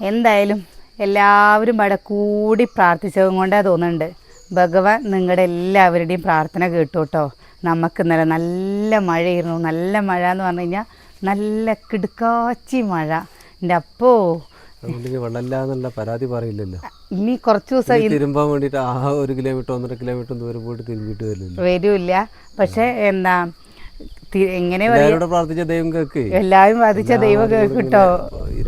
എന്തായാലും എല്ലാവരും അവിടെ കൂടി പ്രാർത്ഥിച്ചതും കൊണ്ടാ തോന്നുന്നുണ്ട്. ഭഗവാൻ നിങ്ങളുടെ എല്ലാവരുടെയും പ്രാർത്ഥന കേട്ടു കേട്ടോ. നമുക്ക് ഇന്നലെ നല്ല മഴയായിരുന്നു. നല്ല മഴ എന്ന് പറഞ്ഞു കഴിഞ്ഞാൽ നല്ല കിടുക്കാച്ചി മഴ. എന്റെ അപ്പോ. അതുകൊണ്ട് വെള്ളമില്ല എന്നുള്ള പരാതി പറയില്ലല്ലോ. ഇനി കുറച്ച് ദിവസം തിരുമ്പാൻ വേണ്ടിയിട്ട് ആ ഒരു കിലോമീറ്റർ ഒന്നര കിലോമീറ്റർ ദൂരം പോയിട്ട് തിരുമ്പിട്ട് വരില്ല വരില്ല. പക്ഷെ എന്താ എങ്ങനെ പ്രാർത്ഥിച്ച ദൈവം കേക്ക്. എല്ലാവരും പ്രാർത്ഥിച്ച ദൈവം കേട്ടോ.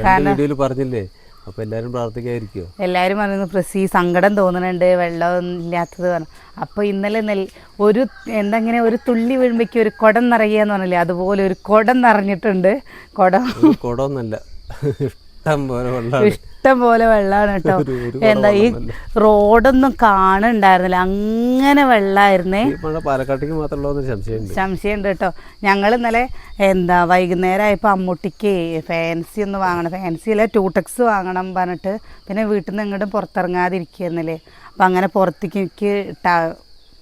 രണ്ട് വീഡിയോയിൽ പറഞ്ഞില്ലേ? അപ്പൊ എല്ലാരും പ്രാർത്ഥിക്കായിരിക്കോ എല്ലാരും പറയുന്നു പ്രസി സങ്കടം തോന്നുന്നുണ്ട് വെള്ളം ഇല്ലാത്തത് പറഞ്ഞു. അപ്പൊ ഇന്നലെ നെൽ ഒരു എന്തെങ്ങനെ ഒരു തുള്ളി വീഴുമ്പോ ഒരു കുടം നിറയുക എന്ന് പറഞ്ഞില്ലേ? അതുപോലെ ഒരു കുടം നിറഞ്ഞിട്ടുണ്ട്. കുടം കുടം കുടമൊന്നല്ല ഇഷ്ടം പോലെ വെള്ളമാണ് ഇഷ്ടം പോലെ വെള്ളമാണ് കേട്ടോ. എന്താ ഈ റോഡൊന്നും കാണുന്നുണ്ടായിരുന്നില്ല അങ്ങനെ വെള്ളമായിരുന്നേ പാലക്കാട്ടേക്ക് മാത്രമുള്ള ഒരു സംശയമുണ്ട്. സംശയമുണ്ട് കേട്ടോ. ഞങ്ങൾ ഇന്നലെ എന്താ വൈകുന്നേരം ആയപ്പോൾ അമ്മൂട്ടിക്ക് ഫാൻസി ഒന്ന് വാങ്ങണം. ഫാൻസി അല്ലെ ടൂടെക്സ് വാങ്ങണം പറഞ്ഞിട്ട് പിന്നെ വീട്ടിൽ നിന്ന് ഇങ്ങോട്ടും പുറത്തിറങ്ങാതിരിക്കുന്നല്ലേ അപ്പം അങ്ങനെ പുറത്തേക്ക് എനിക്ക്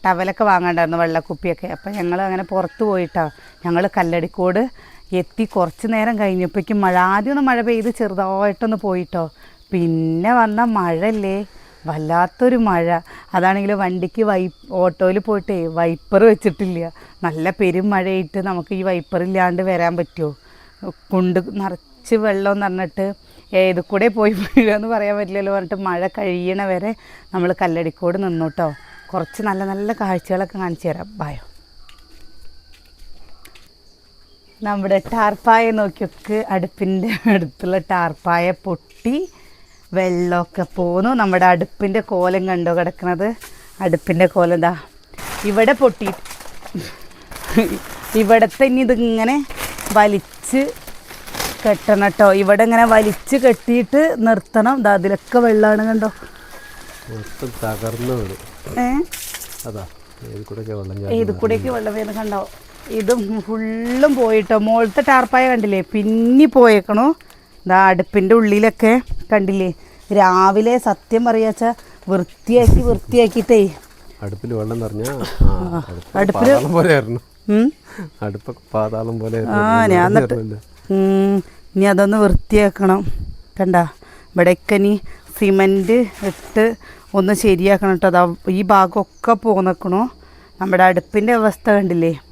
ടവലൊക്കെ വാങ്ങണ്ടായിരുന്നു വെള്ളക്കുപ്പിയൊക്കെ. അപ്പം ഞങ്ങൾ അങ്ങനെ പുറത്ത് പോയിട്ടോ. ഞങ്ങൾ കല്ലടിക്കോട് എത്തി കുറച്ച് നേരം കഴിഞ്ഞപ്പോഴേക്കും മഴ ആദ്യം ഒന്ന് മഴ പെയ്ത് ചെറുതായിട്ടൊന്ന് പോയിട്ടോ. പിന്നെ വന്ന മഴല്ലേ വല്ലാത്തൊരു മഴ. അതാണെങ്കിൽ വണ്ടിക്ക് വൈ ഓട്ടോയിൽ പോയിട്ടേ വൈപ്പർ വെച്ചിട്ടില്ല. നല്ല പെരും മഴയിട്ട് നമുക്ക് ഈ വൈപ്പർ ഇല്ലാണ്ട് വരാൻ പറ്റുമോ? കുണ്ട് നിറച്ച് വെള്ളം പറഞ്ഞിട്ട് ഏത് കൂടെ പോയി എന്ന് പറയാൻ പറ്റില്ലല്ലോ പറഞ്ഞിട്ട് മഴ കഴിയണ വരെ നമ്മൾ കല്ലടിക്കോട് നിന്നു കേട്ടോ. കുറച്ച് നല്ല നല്ല കാഴ്ചകളൊക്കെ കാണിച്ചു തരാം. ബായോ നമ്മുടെ ടാർപ്പായ നോക്കിയൊക്കെ അടുപ്പിന്റെ അടുത്തുള്ള ടാർപ്പായ പൊട്ടി വെള്ളമൊക്കെ പോന്നു. നമ്മുടെ അടുപ്പിന്റെ കോലം കണ്ടോ കിടക്കുന്നത് അടുപ്പിന്റെ കോലം എന്താ ഇവിടെ പൊട്ടി. ഇവിടത്തെ ഇനി ഇതിങ്ങനെ വലിച്ച് കെട്ടണം കേട്ടോ. ഇവിടെ ഇങ്ങനെ വലിച്ച് കെട്ടിയിട്ട് നിർത്തണം. ദാ അതിലൊക്കെ വെള്ളമാണ് കണ്ടോ? തകർന്നു ഏ? അതാ ഏത് വെള്ളം കൂടെയൊക്കെ വെള്ളം വീണ് കണ്ടോ? ഇത് ഫുള്ളും പോയിട്ടോ. മുകളിലത്തെ ടാർപ്പായ കണ്ടില്ലേ? പിന്നി പോയേക്കണു. ഇതാ അടുപ്പിന്റെ ഉള്ളിലൊക്കെ കണ്ടില്ലേ? രാവിലെ സത്യം പറയാച്ച വൃത്തിയാക്കി വൃത്തിയാക്കിയിട്ടേ. അടുപ്പിൽ വെള്ളം നിറഞ്ഞാ ഉം. അടുപ്പൊക്കെ പാതാളം പോലെ ആ ഞാൻ ഇനി അതൊന്ന് വൃത്തിയാക്കണം. കണ്ട? ഇവിടെയൊക്കെ ഇനി സിമന്റ് ഇട്ട് ഒന്ന് ശരിയാക്കണം കേട്ടോ. അതാ ഈ ഭാഗമൊക്കെ പോന്നെക്കണോ. നമ്മുടെ അടുപ്പിന്റെ അവസ്ഥ കണ്ടില്ലേ?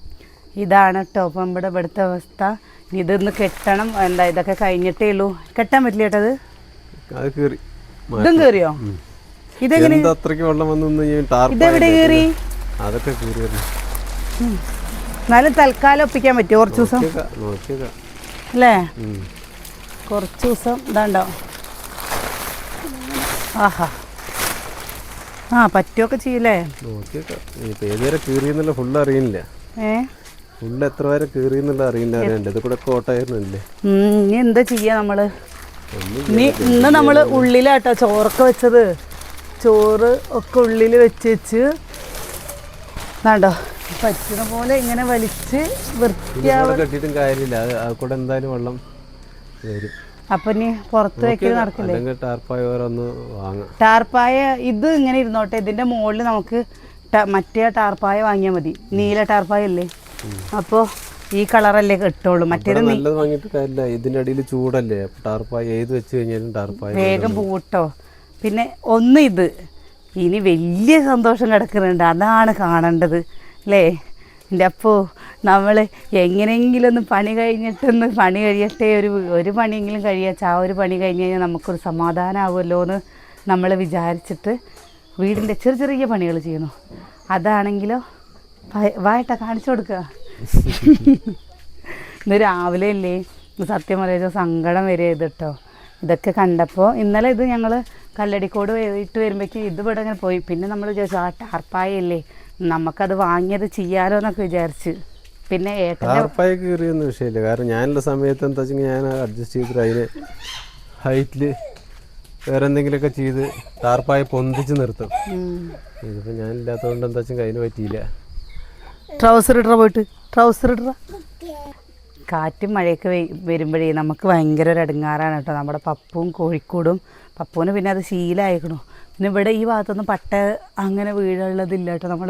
ഇതാണ് കേട്ടോ അപ്പം ഇവിടെ ഇവിടുത്തെ അവസ്ഥ. ഇതൊന്ന് കെട്ടണം. എന്താ ഇതൊക്കെ കഴിഞ്ഞിട്ടേ ഉള്ളൂ. കെട്ടാൻ പറ്റില്ല കേട്ടത് ഇതും കയറിയോ ഇതെങ്ങനെ? എന്താ അത്രയ്ക്ക് വെള്ളം വന്നു ഇതെവിടെ അതൊക്കെ എന്നാലും തൽക്കാലം ഒപ്പിക്കാൻ പറ്റുമോ കുറച്ചു ദിവസം? അല്ലേ? കുറച്ചു ദിവസം ഇതാണ്ടോ? ആഹാ. ആ പറ്റുമൊക്കെ ചെയ്യൂലേ ഏതുവരെ കീറിയെന്നുള്ള ഫുള്ള് അറിയുന്നില്ല ഏ? ഫുള്ള് എത്ര വരെ കീറിയെന്നുള്ള അറിയില്ല അറിയണ്ട ഇത് കൂടെ കോട്ടായിരുന്നില്ലേ? ഇനി എന്താ ചെയ്യാ നമ്മൾ? ഇനി ഇന്ന് നമ്മൾ ഉള്ളിലാട്ടോ ചോറൊക്കെ വെച്ചത്. ചോറ് ഒക്കെ ഉള്ളിൽ വെച്ച് വെച്ച് വേണ്ടോ പറ്റുന്ന പോലെ ഇങ്ങനെ വലിച്ച് കെട്ടിയിട്ടും കാര്യമില്ല. അത് കൂടെ എന്തായാലും വെള്ളം വരും. അപ്പൊ ഇനി പുറത്ത് വെക്കൽ നടക്കില്ലേ? ടാർപ്പായ ഒന്ന് വാങ്ങാം. ടാർപ്പായ ഇത് ഇങ്ങനെ ഇരുന്നോട്ടെ. ഇതിന്റെ മുകളിൽ നമുക്ക് മറ്റേ ടാർപ്പായ വാങ്ങിയാൽ മതി. നീല ടാർപ്പായ അല്ലേ? അപ്പോൾ ഈ കളറല്ലേ കിട്ടുള്ളൂ മറ്റേത് നല്ലത് വാങ്ങിയിട്ട് കാര്യമില്ല. ഇതിന്റെ അടിയിൽ ചൂടല്ലേ ടാർപ്പായി ഏത് വെച്ച് കഴിഞ്ഞാലും ടാർപ്പായി വേഗം പൂട്ടോ. പിന്നെ ഒന്ന് ഇത്. ഇനി വലിയ സന്തോഷം കിടക്കുന്നുണ്ട്. അതാണ് കാണേണ്ടത്. അല്ലേ എന്റെ അപ്പോൾ നമ്മൾ എങ്ങനെയെങ്കിലും ഒന്ന് പണി കഴിഞ്ഞിട്ടൊന്ന് പണി കഴിയട്ടെ. ഒരു ഒരു പണിയെങ്കിലും കഴിയാച്ച ആ ഒരു പണി കഴിഞ്ഞ് കഴിഞ്ഞാൽ നമുക്കൊരു സമാധാനമാവുമല്ലോ എന്ന് നമ്മൾ വിചാരിച്ചിട്ട് വീടിന്റെ ചെറിയ ചെറിയ പണികൾ ചെയ്യുന്നു. അതാണെങ്കിലോ വായട്ടാ കാണിച്ചു കൊടുക്കുക ഇന്ന് രാവിലെ അല്ലേ സത്യം പറയുക സങ്കടം വരെ ചെയ്ത് കേട്ടോ ഇതൊക്കെ കണ്ടപ്പോൾ ഇന്നലെ ഇത് ഞങ്ങൾ കല്ലടിക്കോട് ഇട്ട് വരുമ്പോഴേക്കും ഇത് ഇവിടെ ഇങ്ങനെ പോയി. പിന്നെ നമ്മൾ വിചാരിച്ചു ആ ടാർപ്പായല്ലേ. നമുക്കത് വാങ്ങിയത് ചെയ്യാലോ എന്നൊക്കെ വിചാരിച്ച്. പിന്നെ ടാർപ്പായ കീറിയൊന്നും വിഷയമില്ല. കാരണം ഞാനുള്ള സമയത്ത് എന്താ വെച്ചാൽ ഞാൻ അഡ്ജസ്റ്റ് ചെയ്തിട്ട് അതിന് ഹൈറ്റിൽ വേറെ എന്തെങ്കിലുമൊക്കെ ചെയ്ത് ടാർപ്പായ പൊന്തിച്ച് നിർത്തും. ഇതിപ്പോൾ ഞാനില്ലാത്തതുകൊണ്ട് എന്താ വെച്ചാൽ അതിന് പറ്റിയില്ല. ട്രൗസർ ഇടറ പോയിട്ട്. ട്രൗസർ ഇടറ. കാറ്റും മഴയൊക്കെ വരുമ്പോഴേ നമുക്ക് ഭയങ്കര ഒരു അടുങ്ങാറാണ് കേട്ടോ. നമ്മുടെ പപ്പും കോഴിക്കോടും. പപ്പുവിന് പിന്നെ അത് ശീലമായിക്കണു പിന്നെ ഇവിടെ ഈ ഭാഗത്തൊന്നും പട്ട അങ്ങനെ വീഴുള്ളതില്ല കേട്ടോ. നമ്മൾ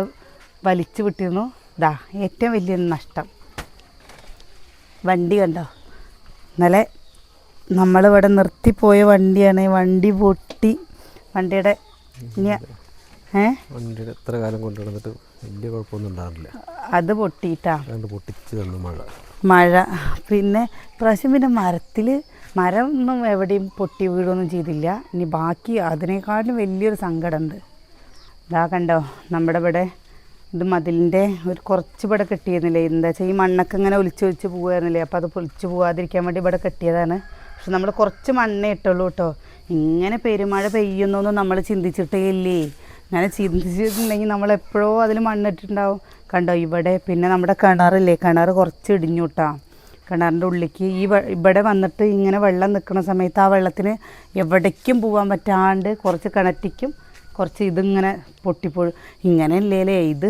വലിച്ചു വിട്ടിരുന്നു. ഇതാ ഏറ്റവും വലിയ നഷ്ടം. വണ്ടി കണ്ടോ? ഇന്നലെ നമ്മളിവിടെ നിർത്തിപ്പോയ വണ്ടിയാണ്. വണ്ടി പൊട്ടി. വണ്ടിയുടെ ഏഹ് ഏ? വണ്ടിയുടെ എത്ര കാലം കൊണ്ടു നടന്നിട്ട് വലിയ കുഴപ്പമൊന്നും ഉണ്ടാകില്ല അത് പൊട്ടിയിട്ടാ? പൊട്ടിച്ച് തന്നു മഴ. മഴ. പിന്നെ പ്രാവശ്യം പിന്നെ മരത്തിൽ മരം ഒന്നും എവിടെയും പൊട്ടി വീടൊന്നും ചെയ്തില്ല. ഇനി ബാക്കി അതിനേക്കാളും വലിയൊരു സങ്കടമുണ്ട്. ഇതാ കണ്ടോ നമ്മുടെ ഇവിടെ ഇത് മതിലിന്റെ ഒരു കുറച്ച് ഇവിടെ കെട്ടിയിരുന്നില്ലേ? എന്താ വെച്ചാൽ ഈ മണ്ണൊക്കെ ഇങ്ങനെ ഒലിച്ച് ഒലിച്ച് പോകുമായിരുന്നില്ലേ അപ്പോൾ അത് പൊളിച്ച് പോകാതിരിക്കാൻ വേണ്ടി ഇവിടെ കെട്ടിയതാണ്. പക്ഷെ നമ്മൾ കുറച്ച് മണ്ണേ ഇട്ടുള്ളൂ കേട്ടോ. ഇങ്ങനെ പെരുമഴ പെയ്യുന്നൊന്നും നമ്മൾ ചിന്തിച്ചിട്ടേ ഇല്ലേ? അങ്ങനെ ചിന്തിച്ചിട്ടുണ്ടെങ്കിൽ നമ്മൾ എപ്പോഴോ അതിൽ മണ്ണിട്ടുണ്ടാവും. കണ്ടോ ഇവിടെ പിന്നെ നമ്മുടെ കിണറില്ലേ? കിണർ കുറച്ച് ഇടിഞ്ഞു കേട്ടോ കിണറിന്റെ ഉള്ളിലേക്ക് ഈ ഇവിടെ വന്നിട്ട് ഇങ്ങനെ വെള്ളം നിൽക്കുന്ന സമയത്ത് ആ വെള്ളത്തിന് എവിടേക്കും പോകാൻ പറ്റാണ്ട് കുറച്ച് കിണറ്റിക്കും കുറച്ച് ഇതിങ്ങനെ പൊട്ടിപ്പോഴും. ഇങ്ങനെ അല്ലേലേ ഇത്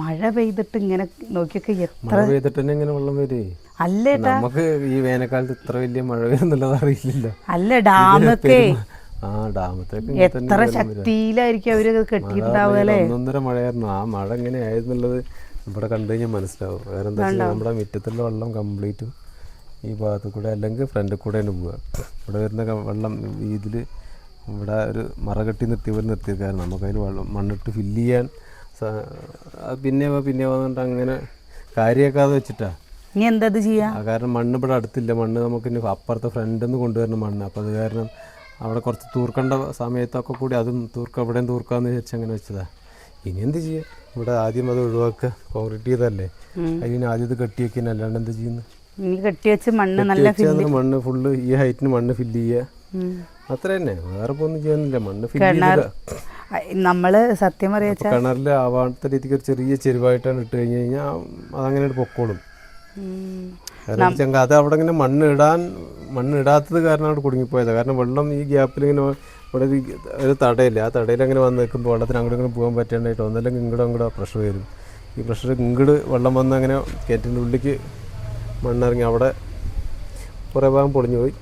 മഴ പെയ്തിട്ട് ഇങ്ങനെ നോക്കിയൊക്കെ എത്ര പെയ്തിട്ട് ഇങ്ങനെ വെള്ളം വരേ? അല്ലേട്ടാ നമുക്ക് ഈ വേനൽക്കാലത്ത് ഇത്ര വലിയ മഴ വരുന്നുള്ളത് അറിയില്ലല്ലോ. അല്ല ഡാമൊക്കെ. ആ ഡാമത്തേക്ക് എത്ര ശക്തിയിലായിരിക്കും അവർ കെട്ടിയിട്ടുണ്ടാവുക ഒന്നൊന്നര മഴയായിരുന്നു. ആ മഴ എങ്ങനെ ആയിരുന്നുള്ളത് ഇവിടെ കണ്ടു കഴിഞ്ഞാൽ മനസ്സിലാവും. വേറെ എന്താ വെച്ചാൽ നമ്മുടെ മുറ്റത്തുള്ള വെള്ളം കംപ്ലീറ്റ് ഈ ഭാഗത്ത് കൂടെ അല്ലെങ്കിൽ ഫ്രണ്ടിൽ തന്നെ പോവുക. ഇവിടെ വരുന്ന വെള്ളം ഇതിൽ ഇവിടെ ഒരു മറ കെട്ടി നിർത്തിയവർ നിർത്തിയത് നമുക്കതിന് വെള്ളം മണ്ണിട്ട് ഫില്ല് ചെയ്യാൻ പിന്നെ പിന്നെ വന്നിട്ട് അങ്ങനെ കാര്യമാക്കാതെ വെച്ചിട്ടാ. ഇനി എന്താ ചെയ്യാ? കാരണം മണ്ണ് ഇവിടെ അടുത്തില്ല. മണ്ണ് നമുക്ക് ഇനി അപ്പുറത്തെ ഫ്രണ്ടിൽ നിന്ന് കൊണ്ടുവരുന്ന മണ്ണ്. അപ്പോൾ അത് കാരണം അവിടെ കുറച്ച് തൂർക്കേണ്ട സമയത്തൊക്കെ കൂടി അതും തൂർക്ക ഇവിടെയും തൂർക്കാന്ന് വിചാരിച്ച് അങ്ങനെ വെച്ചതാ. ഇനി എന്ത് ചെയ്യാം? ഇവിടെ ആദ്യം അത് ഒഴിവാക്കുക. കോൺക്രീറ്റ് ചെയ്തല്ലേ അതിന് ആദ്യം ഇത് കെട്ടി വെക്കാൻ അല്ലാണ്ട് എന്ത് ചെയ്യുന്നു? കെട്ടി വെച്ച് മണ്ണ് നല്ല മണ്ണ് ഫുള്ള് ഈ ഹൈറ്റിന് മണ്ണ് ഫില്ല് ചെയ്യുക. അത്ര തന്നെ. വേറെ ഒന്നും ചെയ്യാനില്ല. മണ്ണ് ഫില്ല് ചെയ്യുക നമ്മൾ സത്യം പറയാ കിണറിൽ ആവാത്ത രീതിക്ക് ഒരു ചെറിയ ചെരുവായിട്ടാണ് ഇട്ട് കഴിഞ്ഞു കഴിഞ്ഞാൽ അതങ്ങനെ പൊക്കോളും. കാരണം അത് അവിടെ ഇങ്ങനെ മണ്ണിടാൻ മണ്ണിടാത്തത് മണ്ണ് കാരണം അവിടെ കുടുങ്ങിപ്പോയത്. കാരണം വെള്ളം ഈ ഗ്യാപ്പിൽ ഇങ്ങനെ ഇവിടെ ഒരു തടയില്ല ആ തടയിൽ അങ്ങനെ വന്ന് നിൽക്കുമ്പോൾ വെള്ളത്തിന് അങ്ങോട്ട് ഇങ്ങനെ പോകാൻ പറ്റാണ്ടായിട്ട് ഒന്നല്ലെങ്കിൽ ഇങ്ങോട്ടും അങ്ങോട്ട് പ്രഷർ വരും. ഈ പ്രഷർ ഇങ്ങോട്ട് വെള്ളം വന്ന് അങ്ങനെ കയറ്റിന്റെ ഉള്ളിലേക്ക് മണ്ണിറങ്ങി അവിടെ കുറേ ഭാഗം പൊളിഞ്ഞു പോയി.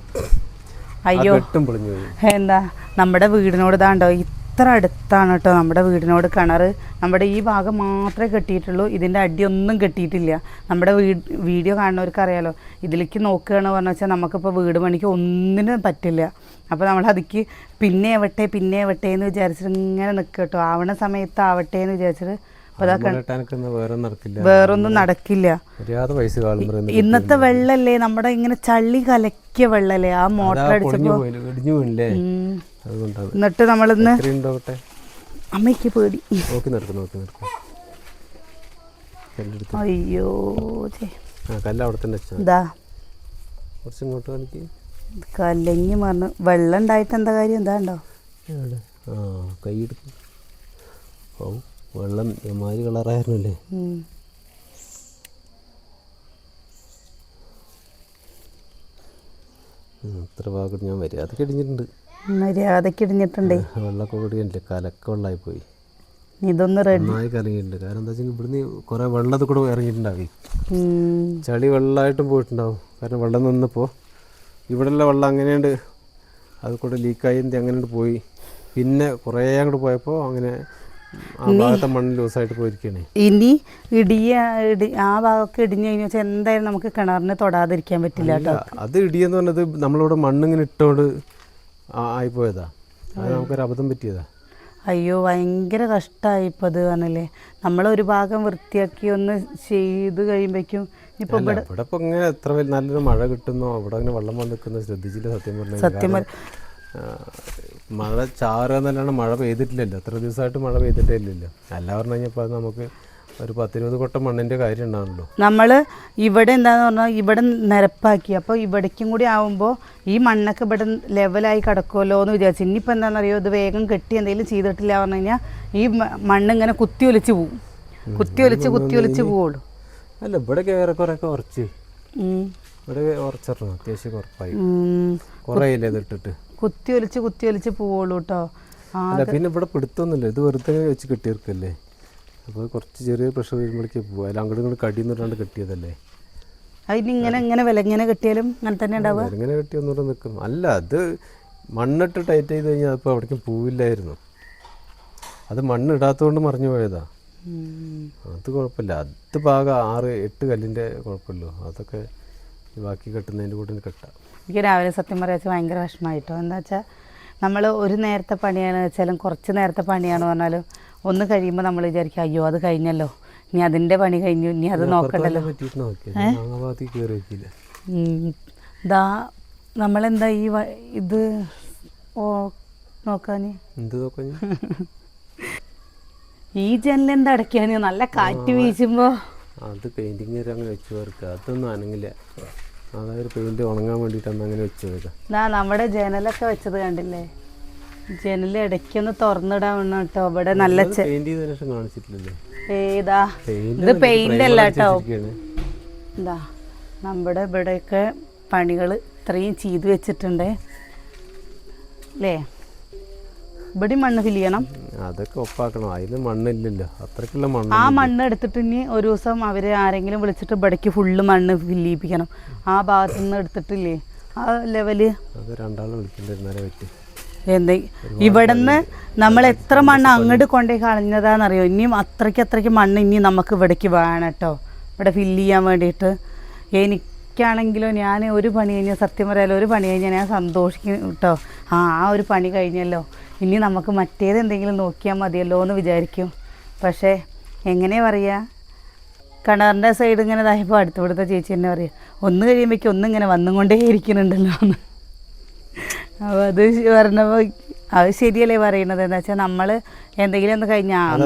അയ്യോ. പൊളിഞ്ഞു പോയി. എന്താ നമ്മുടെ വീടിനോട് ഇതാണ്ടോ ഇത്ര അടുത്താണ് കേട്ടോ നമ്മുടെ വീടിനോട് കിണർ. നമ്മുടെ ഈ ഭാഗം മാത്രമേ കെട്ടിയിട്ടുള്ളൂ. ഇതിന്റെ അടിയൊന്നും കെട്ടിയിട്ടില്ല. നമ്മുടെ വീട് വീഡിയോ കാണുന്നവർക്ക് അറിയാലോ ഇതിലേക്ക് നോക്കുകയാണ് പറഞ്ഞു വെച്ചാൽ നമുക്കിപ്പോൾ വീട് പണിക്ക് ഒന്നിനും പറ്റില്ല. അപ്പോൾ നമ്മൾ അതിക്ക് പിന്നെ ആവട്ടെ പിന്നെ ആവട്ടെ എന്ന് വിചാരിച്ചിട്ട് ഇങ്ങനെ നിൽക്കുക കേട്ടോ. ആവണ സമയത്ത് ആവട്ടെ എന്ന് വിചാരിച്ചിട്ട് വേറൊന്നും നടക്കില്ല. ഇന്നത്തെ വെള്ളല്ലേ? നമ്മുടെ ഇങ്ങനെ ചള്ളി കലക്കിയ വെള്ളല്ലേ? ആ മോട്ടർ പൊളിഞ്ഞു അതുകൊണ്ടാണ്. എന്നിട്ട് നമ്മളിന്ന് അമ്മയ്ക്ക് പേടി. നോക്കി നിർക്കും നോക്കി നിർക്കും കല്ലെടുത്ത്. അയ്യോ ആ കല്ല് അവിടെ തന്നെ ഇതാ കുറച്ച് ഇങ്ങോട്ട് കളിക്ക് കല്ലങ്ങി മറന്നു വെള്ളം ഉണ്ടായിട്ട് എന്താ കാര്യം? എന്താ ഉണ്ടോ ആ കൈ എടുക്കും ഓ വെള്ളം എമാരി കളറായിരുന്നല്ലേ? അത്ര ഭാഗം ഞാൻ വരിക അത് ഇടിഞ്ഞിട്ടുണ്ട് മര്യാദയ്ക്ക് ഇടിഞ്ഞിട്ടുണ്ടേ. വെള്ളമൊക്കെ കൂടിയല്ലേ കലക്ക വെള്ളമായി പോയി ഇതൊന്ന് റെഡി നന്നായി കലങ്ങിയിട്ടുണ്ട്. കാരണം എന്താ വെച്ചാൽ ഇവിടുന്ന് കുറേ വെള്ളത്തിൽ കൂടെ ഇറങ്ങിയിട്ടുണ്ടാവും. ചളി വെള്ളമായിട്ടും പോയിട്ടുണ്ടാവും. കാരണം വെള്ളം നിന്നപ്പോൾ ഇവിടെയുള്ള വെള്ളം അങ്ങനെയുണ്ട്. അത് കൂടെ ലീക്കായി അങ്ങനെയുണ്ട് പോയി. പിന്നെ കുറേ അങ്ങോട്ട് പോയപ്പോൾ അങ്ങനെ ആ ഭാഗത്തെ മണ്ണ് ലൂസായിട്ട് പോയിരിക്കണേ ഇനി ഇടിയ ഇടി ആ ഭാഗമൊക്കെ ഇടിഞ്ഞു കഴിഞ്ഞാൽ വെച്ചാൽ എന്തായാലും നമുക്ക് കിണറിന് തൊടാതിരിക്കാൻ പറ്റില്ല കേട്ടോ. അത് ഇടിയെന്ന് പറഞ്ഞത് നമ്മളിവിടെ മണ്ണിങ്ങനെ ഇട്ടുകൊണ്ട് ആ- ആയിപ്പോയതാ. അത് നമുക്കൊരു അബദ്ധം പറ്റിയതാ. അയ്യോ ഭയങ്കര കഷ്ടമായി ഇപ്പം അത് പറഞ്ഞില്ലേ നമ്മൾ ഒരു ഭാഗം വൃത്തിയാക്കി ഒന്ന് ചെയ്ത് കഴിയുമ്പോഴേക്കും ഇപ്പോൾ അല്ല ഇവിടെ ഇപ്പൊ ഇങ്ങനെ എത്ര വലിയ നല്ലൊരു മഴ കിട്ടുന്നോ ഇവിടെ അങ്ങനെ വെള്ളം വന്ന് നിൽക്കുന്നത് ശ്രദ്ധിച്ചില്ല സത്യം പറഞ്ഞു. സത്യം പറ- മഴ ചാറുക എന്നല്ലാണ്ട് മഴ പെയ്തിട്ടില്ലല്ലോ. എത്ര ദിവസമായിട്ട് മഴ പെയ്തിട്ടേ ഇല്ലല്ലോ. അല്ല പറഞ്ഞു കഴിഞ്ഞപ്പോൾ അത് നമുക്ക് ഒരു പത്തിരുപത് കൊട്ടം മണ്ണിന്റെ കാര്യം ഉണ്ടാണല്ലോ. നമ്മൾ ഇവിടെ എന്താന്ന് പറഞ്ഞാൽ ഇവിടെ നിരപ്പാക്കി. അപ്പോൾ ഇവിടേക്കും കൂടി ആവുമ്പോൾ ഈ മണ്ണൊക്കെ ഇവിടെ ലെവലായി കിടക്കുമല്ലോ എന്ന് വിചാരിച്ചു. ഇനിയിപ്പോൾ എന്താണെന്നറിയോ ഇത് വേഗം കെട്ടി എന്തെങ്കിലും ചെയ്തിട്ടില്ല പറഞ്ഞു കഴിഞ്ഞാൽ ഈ മണ്ണ് ഇങ്ങനെ കുത്തി ഒലിച്ച് പോവും. കുത്തി ഒലിച്ച് കുത്തി ഒലിച്ച് പോവുള്ളൂ. അല്ല ഇവിടെ ഏറെക്കുറെ ഒക്കെ ഉറച്ച് ഇവിടെ അത്യാവശ്യം കുറപ്പായി. കുറേ ഇട്ടിട്ട്? കുത്തി ഒലിച്ച് കുത്തി ഒലിച്ച് പോവുള്ളൂ കേട്ടോ പിന്നെ ഇവിടെ പിടുത്തൊന്നുമില്ല. ഇത് വെറുതെ വെച്ച് കെട്ടിയിർക്കല്ലേ? അപ്പോൾ കുറച്ച് ചെറിയ പ്രഷർ വരുമ്പോഴേക്ക് പോകും അതിൽ അങ്ങോട്ട് ഇങ്ങോട്ട് കടിന്നിട്ടാണ്ട് കെട്ടിയതല്ലേ? അതിന് ഇങ്ങനെ ഇങ്ങനെ വില ഇങ്ങനെ കെട്ടിയാലും അങ്ങനെ തന്നെ ഉണ്ടാവുക? ഇങ്ങനെ കെട്ടിയൊന്നുകൂടെ നിൽക്കും. അല്ല അത് മണ്ണിട്ട് ടൈറ്റ് ചെയ്ത് കഴിഞ്ഞാൽ അപ്പോൾ അവിടേക്കും പോവില്ലായിരുന്നു. അത് മണ്ണിടാത്തതുകൊണ്ട് മറിഞ്ഞു പോയതാ. അത് കുഴപ്പമില്ല. അത് ഭാഗം ആറ് എട്ട് കല്ലിന്റെ കുഴപ്പമില്ലല്ലോ അതൊക്കെ ബാക്കി കെട്ടുന്നതിന്റെ കൂടെ കെട്ടാം. എനിക്ക് രാവിലെ സത്യം പറയാച്ച ഭയങ്കര വിഷമമായിട്ടോ. എന്താ വെച്ചാൽ നമ്മൾ ഒരു നേരത്തെ പണിയാണ് വെച്ചാലും കുറച്ച് നേരത്തെ പണിയാണ് പറഞ്ഞാലും ഒന്ന് കഴിയുമ്പോൾ നമ്മൾ വിചാരിക്കും അയ്യോ അത് കഴിഞ്ഞല്ലോ. ഇനി അതിന്റെ പണി കഴിഞ്ഞു. ഇനി അത് നോക്കണ്ടല്ലോ. ദാ നമ്മളെന്താ ഈ ഇത് ഓ നോക്കാന് ഈ ജനലെന്താ അടയ്ക്കാന് നല്ല കാറ്റ് വീശുമ്പോ. അത് പെയിന്റിങ് അങ്ങനെ വെച്ചു വെക്കുക അതൊന്നും അനങ്ങില്ല. അതായത് പെയിന്റ് ഉണങ്ങാൻ വേണ്ടിട്ടാണ് അങ്ങനെ വെച്ചു വെക്കാം നമ്മുടെ ജനലൊക്കെ വെച്ചത് കണ്ടില്ലേ? ജനൽ ഇടയ്ക്കൊന്ന് തുറന്നിടാൻ വേണം കേട്ടോ. ഇവിടെ നല്ല ഏതാ? ഇത് പെയിന്റ് അല്ല കേട്ടോ. എന്താ നമ്മുടെ ഇവിടെയൊക്കെ പണികൾ ഇത്രയും ചെയ്തു വെച്ചിട്ടുണ്ട്. അല്ലേ ഇവിടെ മണ്ണ് ഫില്ല് ചെയ്യണം. അതൊക്കെ ഒപ്പാക്കണം അതിന് മണ്ണില്ലല്ലോ. അത്രക്കുള്ള മണ്ണ് ആ മണ്ണ് എടുത്തിട്ട് ഇനി ഒരു ദിവസം അവർ ആരെങ്കിലും വിളിച്ചിട്ട് ഇവിടേക്ക് ഫുള്ള് മണ്ണ് ഫില്ല് ചെയ്യിപ്പിക്കണം. ആ ഭാഗത്തു നിന്ന് എടുത്തിട്ടില്ലേ? ആ ലെവൽ അത് രണ്ടാളും വിളിക്കേണ്ടിരുന്നാലേ പറ്റി എന്ത് ഇവിടുന്ന് നമ്മൾ എത്ര മണ്ണ് അങ്ങോട്ട് കൊണ്ടേ കളഞ്ഞതാണെന്നറിയോ? ഇനിയും അത്രയ്ക്ക് അത്രയ്ക്ക് മണ്ണ് ഇനി നമുക്ക് ഇവിടേക്ക് വേണം കേട്ടോ. ഇവിടെ ഫില്ല് ചെയ്യാൻ വേണ്ടിയിട്ട്. എനിക്കാണെങ്കിലോ ഞാൻ ഒരു പണി കഴിഞ്ഞാൽ സത്യം പറയാലോ ഒരു പണി കഴിഞ്ഞാൽ ഞാൻ സന്തോഷിക്കും കേട്ടോ. ആ ആ ഒരു പണി കഴിഞ്ഞല്ലോ. ഇനി നമുക്ക് മറ്റേത് എന്തെങ്കിലും നോക്കിയാൽ മതിയല്ലോ എന്ന് വിചാരിക്കും. പക്ഷേ എങ്ങനെ പറയുക? കിണറിന്റെ സൈഡ് ഇങ്ങനെ ഇതായപ്പോൾ അടുത്ത ഇവിടുത്തെ ചേച്ചി തന്നെ പറയുക ഒന്ന് കഴിയുമ്പോഴേക്കും ഒന്നിങ്ങനെ വന്നുകൊണ്ടേ ഇരിക്കുന്നുണ്ടല്ലോ എന്ന്. അപ്പോൾ അത് പറഞ്ഞപ്പോൾ അത് ശരിയല്ലേ പറയണത്? എന്താ വെച്ചാൽ നമ്മൾ എന്തെങ്കിലും ഒന്ന് കഴിഞ്ഞാൽ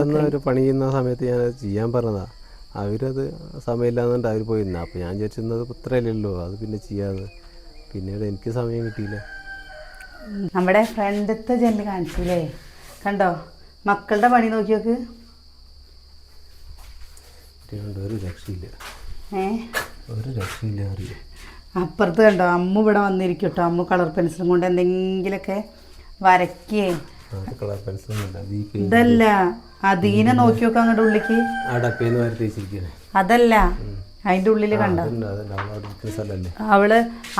പണി ചെയ്യുന്ന സമയത്ത് ഞാൻ ചെയ്യാൻ പറഞ്ഞതാ. അവരത് സമയമില്ലാന്നുണ്ട് അവർ പോയിരുന്ന അപ്പോൾ ഞാൻ വിചാരിച്ചിരുന്നത് ഇത്രയല്ലേ അത് പിന്നെ ചെയ്യാതെ പിന്നീട് എനിക്ക് സമയം കിട്ടിയില്ല. നമ്മുടെ ഫ്രണ്ടത്തെ ജെല്ല് കാണിച്ചില്ലേ കണ്ടോ? മക്കളുടെ പണി നോക്കി നോക്ക്. ഒരു രക്ഷയില്ല. ഏ? ഒരു രക്ഷയില്ല അറിയാം? അപ്പുറത്ത് കണ്ടോ അമ്മ ഇവിടെ വന്നിരിക്കും കേട്ടോ അമ്മ കളർ പെൻസിലും കൊണ്ട് എന്തെങ്കിലുമൊക്കെ വരയ്ക്കേ. ഇതല്ല. അതീനെ നോക്കി നോക്കാം അങ്ങോട്ട് ഉള്ളിക്ക്. അതല്ല. അതിന്റെ ഉള്ളിൽ കണ്ടോ? അവൾ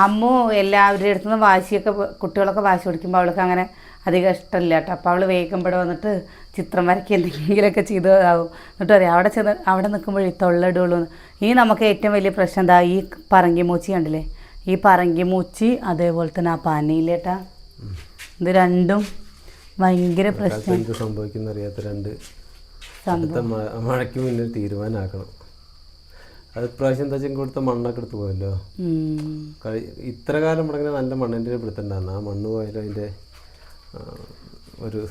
അമ്മ എല്ലാവരുടെ അടുത്തുനിന്ന് വാശിയൊക്കെ കുട്ടികളൊക്കെ വാശി കൊടുക്കുമ്പോൾ അവൾക്ക് അങ്ങനെ അധികം ഇഷ്ടമില്ല കേട്ടോ അപ്പോൾ അവൾ വേഗം ഇവിടെ വന്നിട്ട് ചിത്രം വരയ്ക്കുക എന്തെങ്കിലുമൊക്കെ ചെയ്ത് ആവും എന്നിട്ട് പറയാം അവിടെ ചെന്ന് അവിടെ നിൽക്കുമ്പോഴേ തൊള്ളയിടുള്ളൂ ഈ ഇനി നമുക്ക് ഏറ്റവും വലിയ പ്രശ്നം എന്താ ഈ പറങ്കി മൂച്ചി കണ്ടില്ലേ? ഈ പറങ്കി മൂച്ചി അതേപോലെ തന്നെ ആ പനയിലേട്ടാ ഇത് രണ്ടും ഭയങ്കര പ്രശ്നം. സംഭവിക്കുന്ന അറിയാത്ത രണ്ട് മഴയ്ക്ക് മുന്നിൽ തീരുമാനമാക്കണം. അത് പ്രാവശ്യം എന്താ വെച്ചാൽ കൊടുത്ത മണ്ണൊക്കെ എടുത്ത് പോയല്ലോ. ഇത്ര കാലം മുടങ്ങിയ നല്ല മണ്ണിന്റെ പിടുത്തുണ്ടായിരുന്നു ആ മണ്ണ് പോയാലും അതിന്റെ ഒരു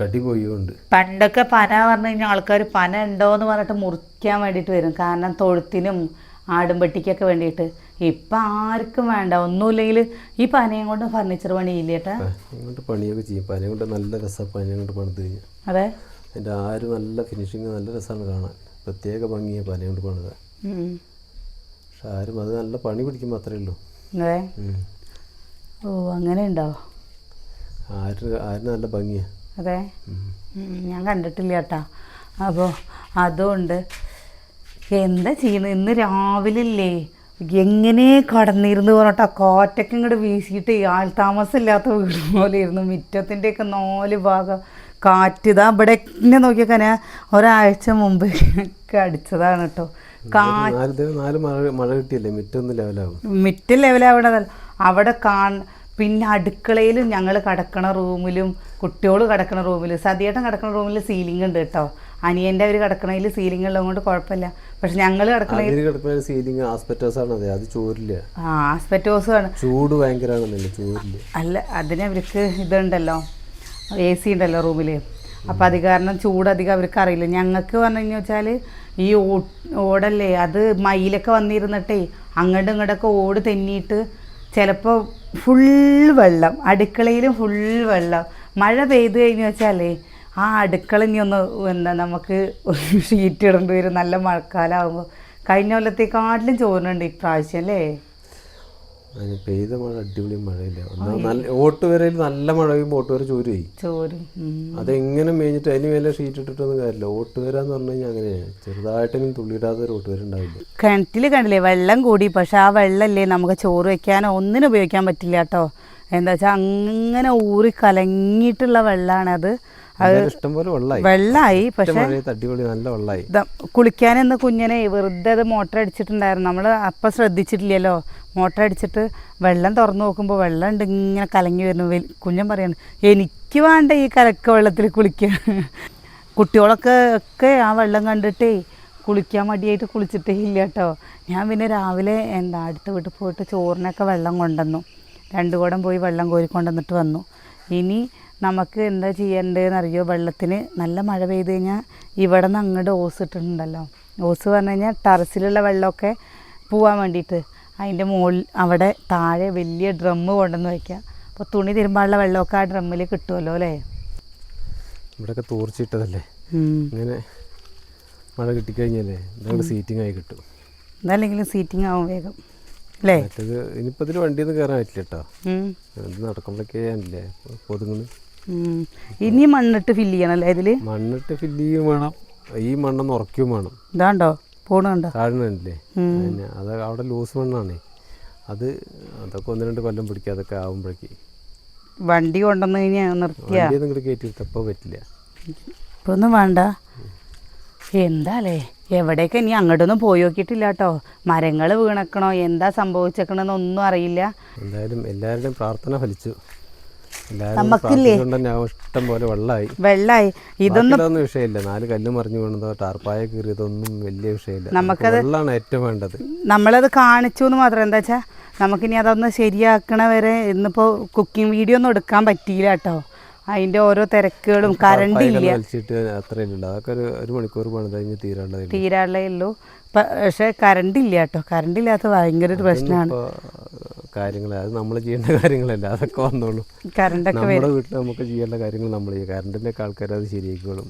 കടി പോയുണ്ട് പണ്ടൊക്കെ പന പറഞ്ഞു കഴിഞ്ഞാൽ ആൾക്കാർ പന ഉണ്ടോ എന്ന് പറഞ്ഞിട്ട് മുറിക്കാൻ വേണ്ടിയിട്ട് വരും. കാരണം തൊഴുത്തിനും ആടുംപെട്ടിക്കൊക്കെ വേണ്ടിയിട്ട്. ഇപ്പം ആർക്കും വേണ്ട. ഒന്നുമില്ലെങ്കിൽ ഈ പനയും കൊണ്ട് ഫർണിച്ചർ പണിയില്ലേട്ടാട്ട് പണിയൊക്കെ ചെയ്യും. പനയും കൊണ്ട് നല്ല രസമാണ് പനയും കൊണ്ട് പണിത് കഴിഞ്ഞാൽ അതെ? അതിന്റെ ആ ഒരു നല്ല ഫിനിഷിങ് നല്ല രസമാണ് കാണാൻ. പ്രത്യേക ഭംഗിയാണ് പനയും കൊണ്ട് പണിത്. പക്ഷെ ആരും അത് നല്ല പണി പിടിക്കുമ്പോൾ അത്രേ ഉള്ളൂ. അതെ? ഓ അങ്ങനെ ഉണ്ടോ? ആര് ആരും നല്ല ഭംഗിയാ? അതെ? ഞാൻ കണ്ടിട്ടില്ല കേട്ടാ. അപ്പോൾ അതുകൊണ്ട് എന്താ ചെയ്യുന്നത് ഇന്ന് രാവിലെ ഇല്ലേ എങ്ങനെ കടന്നിരുന്ന് പറഞ്ഞിട്ട് ആ കാറ്റൊക്കെ ഇങ്ങോട്ട് വീശിയിട്ട് ആൾ താമസമില്ലാത്ത വീട് പോലെ ഇരുന്നു മുറ്റത്തിന്റെയൊക്കെ നാല് ഭാഗം കാറ്റ്. ഇതാ ഇവിടെ എന്നെ നോക്കിയൊക്കെ ഒരാഴ്ച മുമ്പ് ഒക്കെ അടിച്ചതാണ് കേട്ടോ. കാറ്റ് മഴ കിട്ടിയില്ലേ? മിറ്റൊന്ന് ലെവലാവും. മിറ്റ് ലെവലാവണതല്ല. അവിടെ കാൺ പിന്നെ അടുക്കളയിലും ഞങ്ങൾ കിടക്കണ റൂമിലും കുട്ടികൾ കിടക്കണ റൂമിലും സതിയേട്ടൻ കിടക്കണ റൂമിൽ സീലിംഗ് ഉണ്ട് കേട്ടോ അനിയന്റെ അവർ കിടക്കണതിൽ സീലിംഗ് ഉള്ളത് കൊണ്ട് കുഴപ്പമില്ല. പക്ഷെ ഞങ്ങൾ കിടക്കണ സീലിംഗ് ആസ്പെറ്റോസ് ആണ് അതെ. അത് ചോരില്ല. ആ ആസ്പെറ്റോസ് ആണ്. ചൂട് ഭയങ്കരമാണെന്നല്ലേ ചോരില്ല. അല്ല അതിന് അവർക്ക് ഇതുണ്ടല്ലോ എ സി ഉണ്ടല്ലോ റൂമിൽ അപ്പോൾ അത് കാരണം ചൂടധികം അവർക്ക് അറിയില്ല. ഞങ്ങൾക്ക് പറഞ്ഞു വെച്ചാൽ ഈ ഓടല്ലേ അത് മയിലൊക്കെ വന്നിരുന്നിട്ടേ അങ്ങോട്ടും ഇങ്ങോട്ടൊക്കെ ഓട് തെന്നിയിട്ട് ചിലപ്പോൾ ഫുൾ വെള്ളം അടുക്കളയിലും ഫുൾ വെള്ളം. മഴ പെയ്തു കഴിഞ്ഞു വെച്ചാലേ ആ അടുക്കള ഇനി ഒന്ന് എന്താ നമുക്ക് ഷീറ്റ് ഇടേണ്ടി വരും. നല്ല മഴക്കാലമാകുമ്പോൾ കഴിഞ്ഞ കൊല്ലത്തേക്കാട്ടിലും ചോറിനുണ്ട് ഇപ്രാവശ്യം അല്ലേ? അതിന് പെയ്ത മഴ അടിപൊളി മഴയില്ല. നല്ല ഓട്ടുവരയിൽ നല്ല മഴ പെയ്യുമ്പോൾ ഓട്ടുവര ചോരുമായി. അതെങ്ങനെ മേഞ്ഞിട്ട് അതിന് മേലെ ഷീറ്റ് ഇട്ടിട്ടൊന്നും കാര്യമില്ല. ഓട്ടുവര എന്ന് പറഞ്ഞു കഴിഞ്ഞാൽ അങ്ങനെയാണ് ചെറുതായിട്ടെങ്കിലും തുള്ളിയിടാതെ ഒരു ഓട്ടുവര ഉണ്ടാവില്ല. കിണറ്റിൽ കണ്ടില്ലേ വെള്ളം കൂടി. പക്ഷെ ആ വെള്ളമല്ലേ നമുക്ക് ചോറ് വെക്കാനോ ഒന്നിനും ഉപയോഗിക്കാൻ പറ്റില്ല കേട്ടോ. എന്താ വെച്ചാൽ അങ്ങനെ ഊറി കലങ്ങിയിട്ടുള്ള വെള്ളമാണത് എന്തായാലും ഇഷ്ടംപോലെ വെള്ളമായി വെള്ളമായി പക്ഷേ അടിപൊളി നല്ല വെള്ളമായി കുളിക്കാനെന്ന് കുഞ്ഞിനെ വെറുതെ അത് മോട്ടർ അടിച്ചിട്ടുണ്ടായിരുന്നു. നമ്മൾ അപ്പം ശ്രദ്ധിച്ചിട്ടില്ലല്ലോ. മോട്ടർ അടിച്ചിട്ട് വെള്ളം തുറന്നു നോക്കുമ്പോൾ വെള്ളം ഉണ്ട് ഇങ്ങനെ കലങ്ങി വരുന്നു. കുഞ്ഞൻ പറയാണ് എനിക്ക് വേണ്ട ഈ കലക്ക വെള്ളത്തിൽ കുളിക്കാൻ. കുട്ടികളൊക്കെ ഒക്കെ ആ വെള്ളം കണ്ടിട്ടേ കുളിക്കാൻ മടിയായിട്ട് കുളിച്ചിട്ടേ ഇല്ല കേട്ടോ. ഞാൻ പിന്നെ രാവിലെ എന്താ അടുത്ത വീട്ടിൽ പോയിട്ട് ചോറിനൊക്കെ വെള്ളം കൊണ്ടുവന്നു. രണ്ടു കുടം പോയി വെള്ളം കോരി കൊണ്ടുവന്നിട്ട് വന്നു. ഇനി നമുക്ക് എന്താ ചെയ്യേണ്ടതെന്ന് അറിയോ വെള്ളത്തിന് നല്ല മഴ പെയ്ത് കഴിഞ്ഞാൽ ഇവിടെ നിന്ന് അങ്ങോട്ട് ഓസ് ഇട്ടിട്ടുണ്ടല്ലോ. ഓസ് പറഞ്ഞു കഴിഞ്ഞാൽ ടെറസിലുള്ള വെള്ളമൊക്കെ പോവാൻ വേണ്ടിയിട്ട്. അതിന്റെ മുകളിൽ അവിടെ താഴെ വലിയ ഡ്രമ്മ് കൊണ്ടുവന്ന് വയ്ക്കുക അപ്പോൾ തുണി തിരുമ്പാനുള്ള വെള്ളമൊക്കെ ആ ഡ്രമ്മിൽ കിട്ടുമല്ലോ അല്ലേ? ഇവിടെയൊക്കെ തൂർച്ചിട്ടതല്ലേ ഇങ്ങനെ മഴ കിട്ടിക്കഴിഞ്ഞല്ലേ ഇതങ്ങോട്ട് സീറ്റിംഗ് ആയി കിട്ടും. എന്തായാലും സീറ്റിംഗ് ആവും വേഗം. അല്ലേ? ഇനിയിപ്പോൾ ഇതിൽ വണ്ടിയൊന്നും കയറാൻ പറ്റില്ല കേട്ടോ. എന്ത് നടക്കുമ്പോഴൊക്കെ ആണല്ലേ ഉം. ഇനി മണ്ണിട്ട് ഫില്ല് ചെയ്യണം അല്ലേ ഇതിൽ? മണ്ണിട്ട് ഫില്ല് ചെയ്യും വേണം. ഈ മണ്ണൊന്ന് ഉറക്കുകയും വേണം. ഇതാണ്ടോ? പോണുണ്ടോ താഴ്ന്നില്ലേ അത് അവിടെ ലൂസ് മണ്ണാണേ. അത് അതൊക്കെ ഒന്ന് രണ്ട് കൊല്ലം പിടിക്കുക അതൊക്കെ ആകുമ്പോഴേക്ക് വണ്ടി കൊണ്ടുവന്ന് കഴിഞ്ഞാൽ നിർത്തിയാ? ഇങ്ങോട്ട് കയറ്റിയിട്ടപ്പോൾ പറ്റില്ല. ഇപ്പൊ ഒന്നും വേണ്ട. എന്താലേ? എവിടേക്ക് ഇനി അങ്ങോട്ടൊന്നും പോയി നോക്കിയിട്ടില്ല കേട്ടോ മരങ്ങൾ വീണക്കണോ? എന്താ സംഭവിച്ചേക്കണെന്നൊന്നും അറിയില്ല. എന്തായാലും എല്ലാവരുടെയും പ്രാർത്ഥന ഫലിച്ചു. നമുക്കില്ലേ? ഇഷ്ടം പോലെ വെള്ളമായി വെള്ളായി. ഇതൊന്നും വിഷയമില്ല. നാല് കല്ല് മറിഞ്ഞു വീണതോ ടാർപ്പായ കീറിയതൊന്നും വലിയ വിഷയമില്ല. നമുക്കത് നമുക്ക് വെള്ളമാണ് ഏറ്റവും വേണ്ടത്. നമ്മളത് കാണിച്ചു എന്ന് മാത്രം. എന്താ വെച്ചാൽ നമുക്കിനി അതൊന്ന് ശരിയാക്കണ വരെ ഇന്നിപ്പോൾ കുക്കിംഗ് വീഡിയോ ഒന്നും എടുക്കാൻ പറ്റിയില്ല കേട്ടോ. അതിന്റെ ഓരോ തിരക്കുകളും കറണ്ട് ഇല്ല. വലിച്ചിട്ട് അത്രയേ ഉള്ളൂ. അതൊക്കെ ഒരു ഒരു മണിക്കൂർ പണിത് കഴിഞ്ഞ് തീരാനുള്ളതേ ഉള്ളൂ. തീരാളേ ഉള്ളൂ. പക്ഷേ കറണ്ട് ഇല്ല കേട്ടോ കറണ്ട് ഇല്ലാത്ത ഭയങ്കര ഒരു പ്രശ്നമാണ് കാര്യങ്ങളെ കാര്യങ്ങൾ അത് നമ്മൾ ചെയ്യേണ്ട കാര്യങ്ങളല്ല. അതൊക്കെ വന്നോളൂ. കറണ്ടൊക്കെ നമ്മുടെ വീട്ടിൽ നമുക്ക് ചെയ്യേണ്ട കാര്യങ്ങൾ നമ്മൾ ചെയ്യും. കറണ്ടിന്റെ ആൾക്കാർ അത് ശരിയായിക്കോളും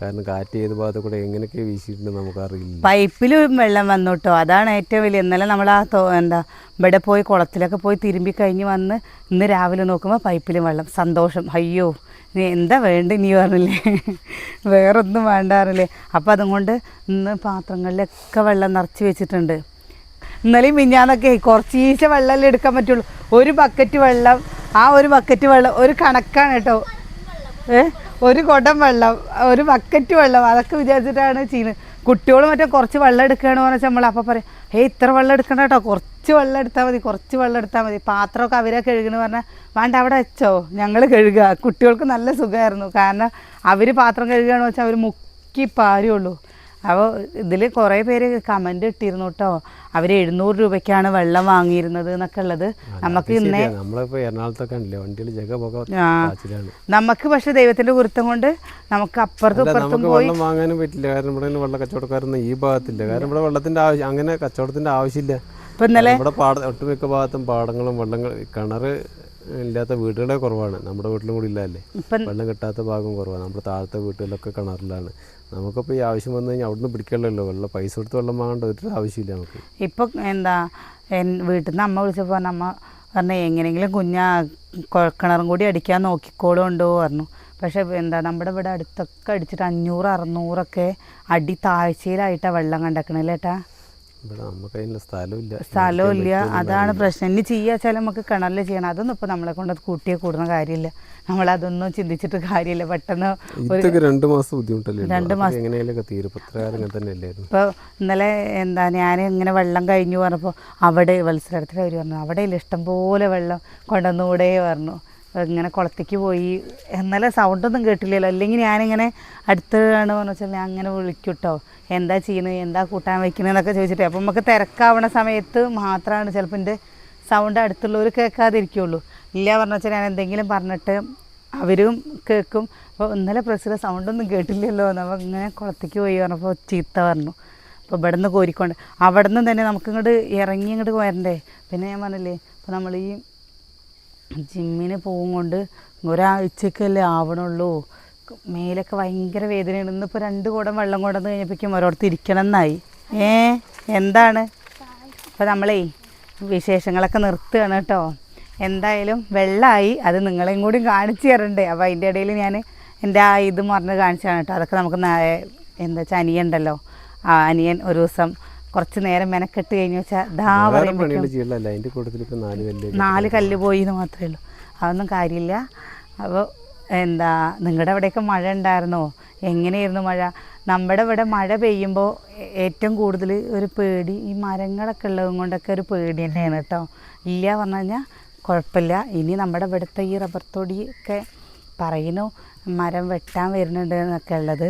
കാരണം കാറ്റ് ഏത് ഭാഗത്ത് കൂടെ എങ്ങനെയൊക്കെ വീശിയിട്ടുണ്ട് നമുക്കറിയില്ല. പൈപ്പിൽ വെള്ളം വന്നോട്ടോ. അതാണ് ഏറ്റവും വലിയ. ഇന്നലെ നമ്മൾ ആ എന്താ ഇവിടെ പോയി കുളത്തിലൊക്കെ പോയി തിരുമ്പി കഴിഞ്ഞ് വന്ന് ഇന്ന് രാവിലെ നോക്കുമ്പോൾ പൈപ്പിലും വെള്ളം. സന്തോഷം. അയ്യോ നീ എന്താ വേണ്ട നീ പറഞ്ഞില്ലേ? വേറൊന്നും വേണ്ടാറില്ലേ അപ്പോൾ അതുകൊണ്ട് ഇന്ന് പാത്രങ്ങളിലൊക്കെ വെള്ളം നിറച്ച് വെച്ചിട്ടുണ്ട്. ഇന്നലെയും മിഞ്ഞാന്നൊക്കെ കുറച്ച് ഈശ വെള്ളമല്ലേ എടുക്കാൻ പറ്റുള്ളൂ. ഒരു ബക്കറ്റ് വെള്ളം ആ ഒരു ബക്കറ്റ് വെള്ളം ഒരു കണക്കാണ് കേട്ടോ. ഏ? ഒരു കുടം വെള്ളം ഒരു ബക്കറ്റ് വെള്ളം അതൊക്കെ വിചാരിച്ചിട്ടാണ് ചെയ്യുന്നത് കുട്ടികൾ മറ്റേ കുറച്ച് വെള്ളം എടുക്കുകയാണ് പറഞ്ഞാൽ നമ്മൾ അപ്പം പറയും ഏയ് ഇത്ര വെള്ളം എടുക്കണ്ട കേട്ടോ കുറച്ച് വെള്ളം എടുത്താൽ മതി കുറച്ച് വെള്ളം എടുത്താൽ മതി. പാത്രമൊക്കെ അവരെ കഴുകണമെന്ന് പറഞ്ഞാൽ വേണ്ട അവിടെ വെച്ചോ ഞങ്ങൾ കഴുകുക കുട്ടികൾക്ക് നല്ല സുഖമായിരുന്നു. കാരണം അവർ പാത്രം കഴുകുകയാണെന്ന് വെച്ചാൽ അവർ മുക്കി പാരുള്ളൂ. അപ്പോൾ ഇതിൽ കുറേ പേര് കമന്റ് ഇട്ടിരുന്നു കേട്ടോ അവർ എഴുന്നൂറ് രൂപയ്ക്കാണ് വെള്ളം വാങ്ങിയിരുന്നത് എന്നൊക്കെ ഉള്ളത്. നമുക്ക് ഇന്നേ നമുക്ക് പക്ഷെ ദൈവത്തിന്റെ ഗുരുത്തം കൊണ്ട് നമുക്ക് അപ്പുറത്തും ഇപ്പുറത്തും പോയി വെള്ളം വാങ്ങാനും പറ്റില്ല. കാരണം ഇവിടെ വെള്ള കച്ചവടക്കാരൊന്നും ഈ ഭാഗത്തില്ല. കാരണം ഇവിടെ വെള്ളത്തിന്റെ ആവശ്യം അങ്ങനെ കച്ചവടത്തിന്റെ ആവശ്യമില്ല. ഇപ്പൊ ഇന്നലെ ഇവിടെ പാട ഒട്ടുമിക്ക ഭാഗത്തും പാടങ്ങളും വെള്ളങ്ങൾ കിണറ് ഇല്ലാത്ത വീടുകളെ കുറവാണ്. നമ്മുടെ വീട്ടിലും കൂടി ഇല്ലല്ലേ? വെള്ളം കിട്ടാത്ത ഭാഗം കുറവാണ്. നമ്മുടെ താഴത്തെ വീട്ടിലൊക്കെ കിണറിലാണ്. നമുക്കിപ്പോൾ ഈ ആവശ്യം വന്നു കഴിഞ്ഞാൽ അവിടുന്ന് പിടിക്കണമല്ലോ വെള്ളം പൈസ കൊടുത്ത് വെള്ളം വാങ്ങേണ്ട ഒരു ആവശ്യമില്ല നമുക്ക്. ഇപ്പം എന്താ വീട്ടിൽ നിന്ന് അമ്മ വിളിച്ചപ്പോൾ അമ്മ പറഞ്ഞു എങ്ങനെയെങ്കിലും കുഞ്ഞാ കിണറും കൂടി അടിക്കാൻ നോക്കിക്കോളുണ്ടോ പറഞ്ഞു. പക്ഷേ എന്താ നമ്മുടെ ഇവിടെ അടുത്തൊക്കെ അടിച്ചിട്ട് അഞ്ഞൂറ് അറുന്നൂറൊക്കെ അടി താഴ്ചയിലായിട്ടാണ് വെള്ളം കണ്ടേക്കണല്ലേ ഏട്ടാ? സ്ഥലമില്ല. സ്ഥലവും ഇല്ല അതാണ് പ്രശ്നം. ഇനി ചെയ്യാച്ചാൽ നമുക്ക് കിണറിൽ ചെയ്യണം. അതൊന്നും ഇപ്പൊ നമ്മളെ കൊണ്ട് കൂട്ടിയെ കൂടുന്ന കാര്യമില്ല. നമ്മളതൊന്നും ചിന്തിച്ചിട്ട് കാര്യമില്ല. പെട്ടെന്ന് രണ്ടു മാസം ബുദ്ധിമുട്ടല്ലേ. രണ്ട് ഇപ്പോൾ ഇന്നലെ എന്താ ഞാൻ ഇങ്ങനെ വെള്ളം കഴിഞ്ഞു പറഞ്ഞപ്പോൾ അവിടെ വത്സരത്തിൽ അവർ പറഞ്ഞു അവിടെ ഇഷ്ടം പോലെ വെള്ളം കൊണ്ടുവന്നുകൂടെ പറഞ്ഞു. ഇങ്ങനെ കുളത്തേക്ക് പോയി. ഇന്നലെ സൗണ്ടൊന്നും കേട്ടില്ലല്ലോ. അല്ലെങ്കിൽ ഞാനിങ്ങനെ അടുത്താണ് പറഞ്ഞു വെച്ചാൽ ഞാൻ അങ്ങനെ വിളിക്കും കേട്ടോ എന്താ ചെയ്യുന്നത് എന്താ കൂട്ടാൻ വെക്കണതെന്നൊക്കെ ചോദിച്ചിട്ട്. അപ്പം നമുക്ക് തിരക്കാവണ സമയത്ത് മാത്രമാണ് ചിലപ്പോൾ എന്റെ സൗണ്ട് അടുത്തുള്ളവർ കേൾക്കാതിരിക്കുള്ളൂ. ഇല്ല പറഞ്ഞു വെച്ചാൽ ഞാൻ എന്തെങ്കിലും പറഞ്ഞിട്ട് അവരും കേൾക്കും അപ്പോൾ ഇന്നലെ പ്രസിലെ സൗണ്ടൊന്നും കേട്ടില്ലല്ലോ. നമ്മൾ ഇങ്ങനെ കുളത്തേക്ക് പോയി പറഞ്ഞപ്പോൾ ചീത്ത പറഞ്ഞു. അപ്പോൾ ഇവിടെ നിന്ന് കോരിക്കൊണ്ട്. അവിടെ നിന്ന് തന്നെ നമുക്ക് ഇങ്ങോട്ട് ഇറങ്ങി ഇങ്ങോട്ട് വരണ്ടേ? പിന്നെ ഞാൻ പറഞ്ഞില്ലേ അപ്പോൾ നമ്മൾ ഈ ജിമ്മിന് പോകും കൊണ്ട് ഒരാഴ്ചക്കല്ലേ ആവണുള്ളൂ. മേലൊക്കെ ഭയങ്കര വേദനയാണ്. ഇന്നിപ്പോൾ രണ്ട് കൂടം വെള്ളം കൊണ്ടുവന്ന് കഴിഞ്ഞപ്പോഴേക്കും ഓരോരുത്തർ ഇരിക്കണം എന്നായി ഏ? എന്താണ്? അപ്പോൾ നമ്മളേ വിശേഷങ്ങളൊക്കെ നിർത്തുകയാണ് കേട്ടോ. എന്തായാലും വെള്ളമായി അത് നിങ്ങളെയും കൂടി കാണിച്ചു തരണ്ടേ. അപ്പോൾ അതിന്റെ ഇടയിൽ ഞാൻ എന്റെ ആ ഇത് മറന്ന് കാണിച്ചാണ് കേട്ടോ. അതൊക്കെ നമുക്ക് എന്താ വെച്ചാൽ അനിയനുണ്ടല്ലോ ആ അനിയൻ ഒരു ദിവസം കുറച്ച് നേരം മെനക്കെട്ട് കഴിഞ്ഞ് വെച്ചാൽ ദാ പറയുമ്പോൾ നാല് കല്ല് പോയി എന്ന് മാത്രമേ ഉള്ളൂ. അതൊന്നും കാര്യമില്ല. അപ്പോൾ എന്താ നിങ്ങളുടെ അവിടെയൊക്കെ മഴ ഉണ്ടായിരുന്നോ എങ്ങനെയായിരുന്നു മഴ? നമ്മുടെ ഇവിടെ മഴ പെയ്യുമ്പോൾ ഏറ്റവും കൂടുതൽ ഒരു പേടി ഈ മരങ്ങളൊക്കെ ഉള്ളത് കൊണ്ടൊക്കെ ഒരു പേടി തന്നെയാണ് കേട്ടോ. ഇല്ല പറഞ്ഞു കഴിഞ്ഞാൽ കുഴപ്പമില്ല ഇനി നമ്മുടെ ഇവിടുത്തെ ഈ റബ്ബർ തൊടിയൊക്കെ പറയുന്നു മരം വെട്ടാൻ വരുന്നുണ്ട് എന്നൊക്കെ ഉള്ളത്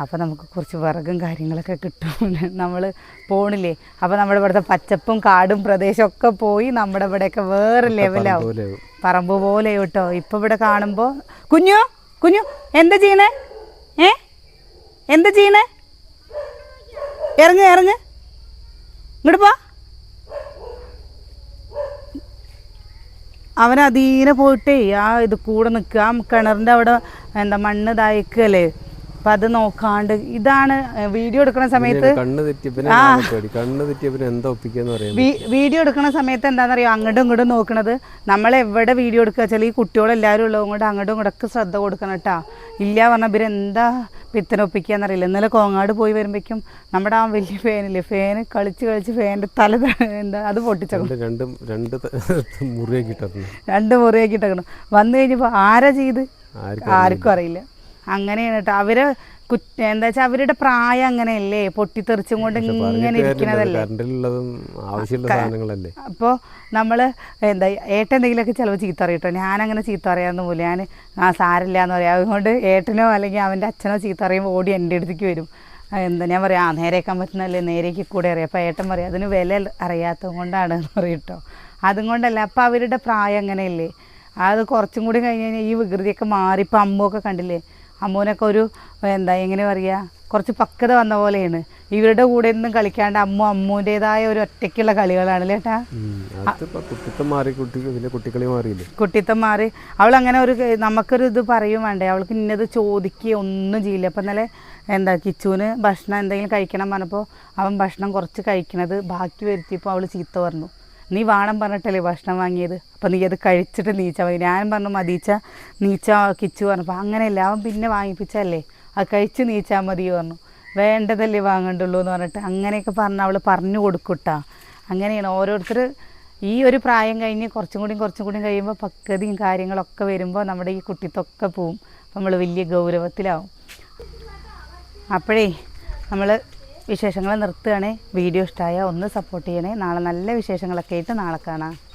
അപ്പോൾ നമുക്ക് കുറച്ച് വിറകും കാര്യങ്ങളൊക്കെ കിട്ടും. നമ്മൾ പോണില്ലേ? അപ്പോൾ നമ്മുടെ ഇവിടുത്തെ പച്ചപ്പും കാടും പ്രദേശമൊക്കെ പോയി നമ്മുടെ ഇവിടെയൊക്കെ വേറെ ലെവലാവും പറമ്പ് പോലെ കേട്ടോ. ഇപ്പം ഇവിടെ കാണുമ്പോൾ കുഞ്ഞു കുഞ്ഞു എന്താ ചെയ്യണേ? ഏ? എന്താ ചെയ്യണേ? ഇറങ്ങ് ഇറങ്ങ്. ഇങ്ങോട്ട് പോ. അവൻ അതീനെ പോയിട്ടേ ആ ഇത് കൂടെ നിൽക്കുക ആ കിണറിന്റെ അവിടെ എന്താ മണ്ണ് ഇതായിക്കല്ലേ? അപ്പം അത് നോക്കാണ്ട് ഇതാണ് വീഡിയോ എടുക്കുന്ന സമയത്ത് കണ്ണ് എന്താ വീഡിയോ എടുക്കുന്ന സമയത്ത് എന്താണെന്നറിയോ അങ്ങോട്ടും ഇങ്ങോട്ടും നോക്കണത്. നമ്മൾ എവിടെ വീഡിയോ എടുക്കുക വെച്ചാൽ ഈ കുട്ടികളെല്ലാവരും ഉള്ളത് കൊണ്ട് അങ്ങോട്ടും ഇങ്ങോട്ടൊക്കെ ശ്രദ്ധ കൊടുക്കണം കേട്ടോ. ഇല്ല പറഞ്ഞാൽ ഇവരെന്താ പിത്തനൊപ്പിക്കാന്നറിയില്ല ഇന്നലെ കോങ്ങാട് പോയി വരുമ്പോഴേക്കും നമ്മുടെ ആ വലിയ ഫാനില്ലേ ഫാന് കളിച്ച് കളിച്ച് ഫാനിന്റെ തല എന്താ അത് പൊട്ടിച്ചു രണ്ട് രണ്ടും മുറിയാക്കി രണ്ട് മുറിയാക്കി ഇട്ടേക്കണം. വന്നു കഴിഞ്ഞപ്പോൾ ആരാ ചെയ്ത്? ആർക്കും അറിയില്ല. അങ്ങനെയാണ് കേട്ടോ അവർ കുറ്റ എന്താ വെച്ചാൽ അവരുടെ പ്രായം അങ്ങനെയല്ലേ? പൊട്ടിത്തെറിച്ചും കൊണ്ട് ഇങ്ങനെ ഇരിക്കണതല്ലേ? അപ്പോൾ നമ്മൾ എന്താ ഏട്ടൻ എന്തെങ്കിലുമൊക്കെ ചിലപ്പോൾ ചീത്ത അറിയട്ടോ ഞാനങ്ങനെ ചീത്ത അറിയാവുന്ന പോലെ ഞാൻ ആ സാരില്ല എന്ന് പറയാം. അതുകൊണ്ട് ഏട്ടനോ അല്ലെങ്കിൽ അവന്റെ അച്ഛനോ ചീത്ത അറിയുമ്പോൾ ഓടി എന്റെ അടുത്തേക്ക് വരും. എന്താ ഞാൻ പറയാം ആ നേരേക്കാൻ പറ്റുന്നല്ലേ നേരേക്ക് കൂടെ അറിയാം. അപ്പോൾ ഏട്ടൻ പറയാം അതിന് വില അറിയാത്തത് കൊണ്ടാണ് എന്ന് പറയും കേട്ടോ അതും കൊണ്ടല്ല അപ്പോൾ അവരുടെ പ്രായം അങ്ങനെയല്ലേ? അത് കുറച്ചും കൂടി കഴിഞ്ഞ് കഴിഞ്ഞാൽ ഈ വികൃതിയൊക്കെ മാറി. ഇപ്പം അമ്മുവൊക്കെ കണ്ടില്ലേ? അമ്മൂനൊക്കെ ഒരു എന്താ എങ്ങനെ പറയുക കുറച്ച് പക്വത വന്ന പോലെയാണ്. ഇവരുടെ കൂടെ ഒന്നും കളിക്കാണ്ട് അമ്മു അമ്മൂന്റെതായ ഒരു ഒറ്റയ്ക്കുള്ള കളികളാണ്. അതിപ്പോ കുട്ടിത്തം മാറി മാറിയില്ലേ? കുട്ടിത്തം മാറി. അവൾ അങ്ങനെ ഒരു നമുക്കൊരു ഇത് പറയും വേണ്ടേ? അവൾക്ക് ഇന്നത് ചോദിക്കുക ഒന്നും ചെയ്യില്ല. അപ്പം ഇന്നലെ എന്താ കിച്ചുവിന് ഭക്ഷണം എന്തെങ്കിലും കഴിക്കണം പറഞ്ഞപ്പോൾ അവൻ ഭക്ഷണം കുറച്ച് കഴിക്കണത് ബാക്കി വരുത്തിയപ്പോൾ അവൾ ചീത്ത പറഞ്ഞു. നീ വാണം പറഞ്ഞിട്ടല്ലേ ഭക്ഷണം വാങ്ങിയത്? അപ്പം നീ അത് കഴിച്ചിട്ട് നീച്ച മതി. ഞാൻ പറഞ്ഞു മതിച്ച നീച്ച കിച്ചു പറഞ്ഞപ്പോൾ അങ്ങനെയല്ല അവൻ പിന്നെ വാങ്ങിപ്പിച്ചല്ലേ അത് കഴിച്ച് നീച്ചാൽ മതി പറഞ്ഞു. വേണ്ടതല്ലേ വാങ്ങണ്ടുള്ളൂ എന്ന് പറഞ്ഞിട്ട് അങ്ങനെയൊക്കെ പറഞ്ഞ് അവൾ പറഞ്ഞു കൊടുക്കൂട്ടാ. അങ്ങനെയാണ് ഓരോരുത്തർ ഈ ഒരു പ്രായം കഴിഞ്ഞ് കുറച്ചും കൂടി കുറച്ചും കൂടി കഴിയുമ്പോൾ പക്വതയും കാര്യങ്ങളൊക്കെ വരുമ്പോൾ നമ്മുടെ ഈ കുട്ടിത്തൊക്കെ പോവും. നമ്മൾ വലിയ ഗൗരവത്തിലാവും. അപ്പോഴേ നമ്മൾ വിശേഷങ്ങൾ നിർത്തുകയാണേ. വീഡിയോ ഇഷ്ടമായ ഒന്ന് സപ്പോർട്ട് ചെയ്യണേ. നാളെ നല്ല വിശേഷങ്ങളൊക്കെ ആയിട്ട് നാളെ കാണാം.